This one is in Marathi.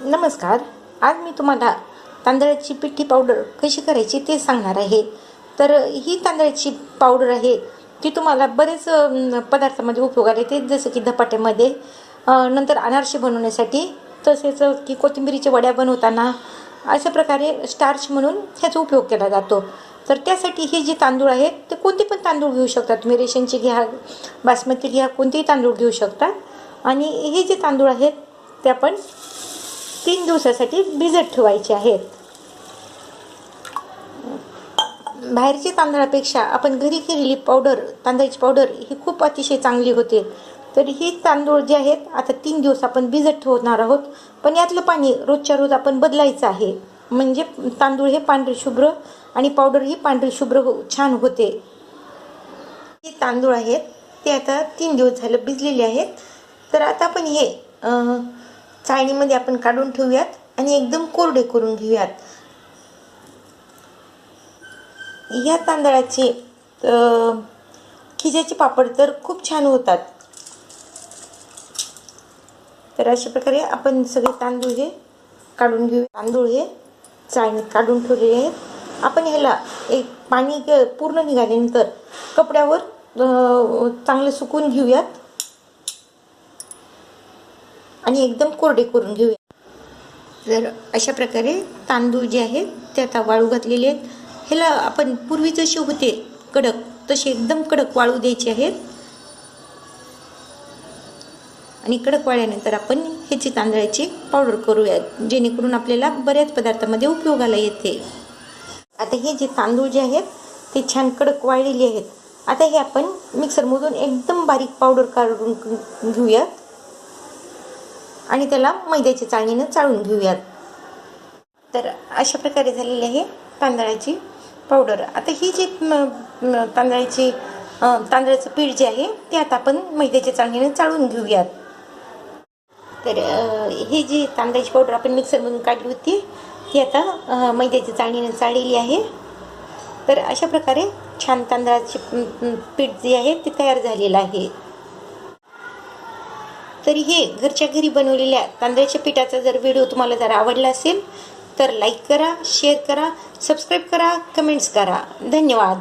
नमस्कार आज मी तुम्हाला तांदळाची पिठी पावडर कशी करायची ते सांगणार आहे. तर ही तांदळाची पावडर आहे ती तुम्हाला बरेच पदार्थामध्ये उपयोगाला येते जसं की धपाट्यामध्ये नंतर अनारसे बनवण्यासाठी तसेच की कोथिंबिरीच्या वड्या बनवताना अशा प्रकारे स्टार्च म्हणून ह्याचा उपयोग केला जातो. तर त्यासाठी हे जे तांदूळ आहेत ते कोणते पण तांदूळ घेऊ शकता. तुम्ही रेशनचे घ्या बासमती घ्या कोणतेही तांदूळ घेऊ शकता. आणि हे जे तांदूळ आहेत ते आपण तीन दिवसासाठी भिजत ठेवायचे आहेत. बाहेरच्या तांदळापेक्षा आपण घरी केलेली पावडर तांदळाची पावडर ही खूप अतिशय चांगली होते. तर ही तांदूळ जे आहेत आता तीन दिवस आपण भिजत ठेवणार आहोत. पण यातलं पाणी रोजच्या रोज आपण बदलायचं आहे. म्हणजे तांदूळ हे पांढरे शुभ्र आणि पावडर ही पांढरी शुभ्र हो छान होते. हे तांदूळ आहेत ते आता तीन दिवस झालं भिजलेले आहेत. तर आता आपण हे चाळणीमध्ये आपण काढून ठेवूयात आणि एकदम कोरडे करून घेऊयात. या तांदळाचे खिज्याचे पापड तर खूप छान होतात. तर अशा प्रकारे आपण सगळे तांदूळ हे काढून घेऊ. तांदूळ हे चाळणीत काढून ठेवलेले आहेत. आपण ह्याला एक पाणी पूर्ण निघाल्यानंतर कपड्यावर चांगलं सुकून घेऊयात. आणि एकदम कोरडे करून घेऊया. तर अशा प्रकारे तांदूळ जे आहेत ते आता वाळू घातलेले आहेत. ह्याला आपण पूर्वी जसे होते कडक तसे एकदम कडक वाळू द्यायचे आहेत. आणि कडक वाळल्यानंतर आपण ह्याची तांदळाची पावडर करूयात जेणेकरून आपल्याला बऱ्याच पदार्थामध्ये उपयोगाला येते. आता हे जे तांदूळ जे आहेत ते छान कडक वाळलेले आहेत. आता हे आपण मिक्सरमधून एकदम बारीक पावडर काढून घेऊयात. आणि त्याला मैद्याच्या चाळणीनं चाळून घेऊयात. तर अशा प्रकारे झालेली आहे तांदळाची पावडर आता ही जी तांदळाची तांदळाचं पीठ जे आहे ते आता आपण मैद्याच्या चाळणीनं चाळून घेऊयात. तर हे ही जी तांदळाची पावडर आपण मिक्सरमधून काढली होती ती आता मैद्याच्या चाळणीनं चाळलेली आहे. तर अशा प्रकारे छान तांदळाचे पीठ जे आहे ते तयार झालेलं आहे. तरी हे घरच्या घरी बनवलेल्या तांदळाच्या पिठाचा जर व्हिडिओ तुम्हाला जर आवडला असेल तर लाईक करा शेअर करा सबस्क्राईब करा कमेंट्स करा. धन्यवाद.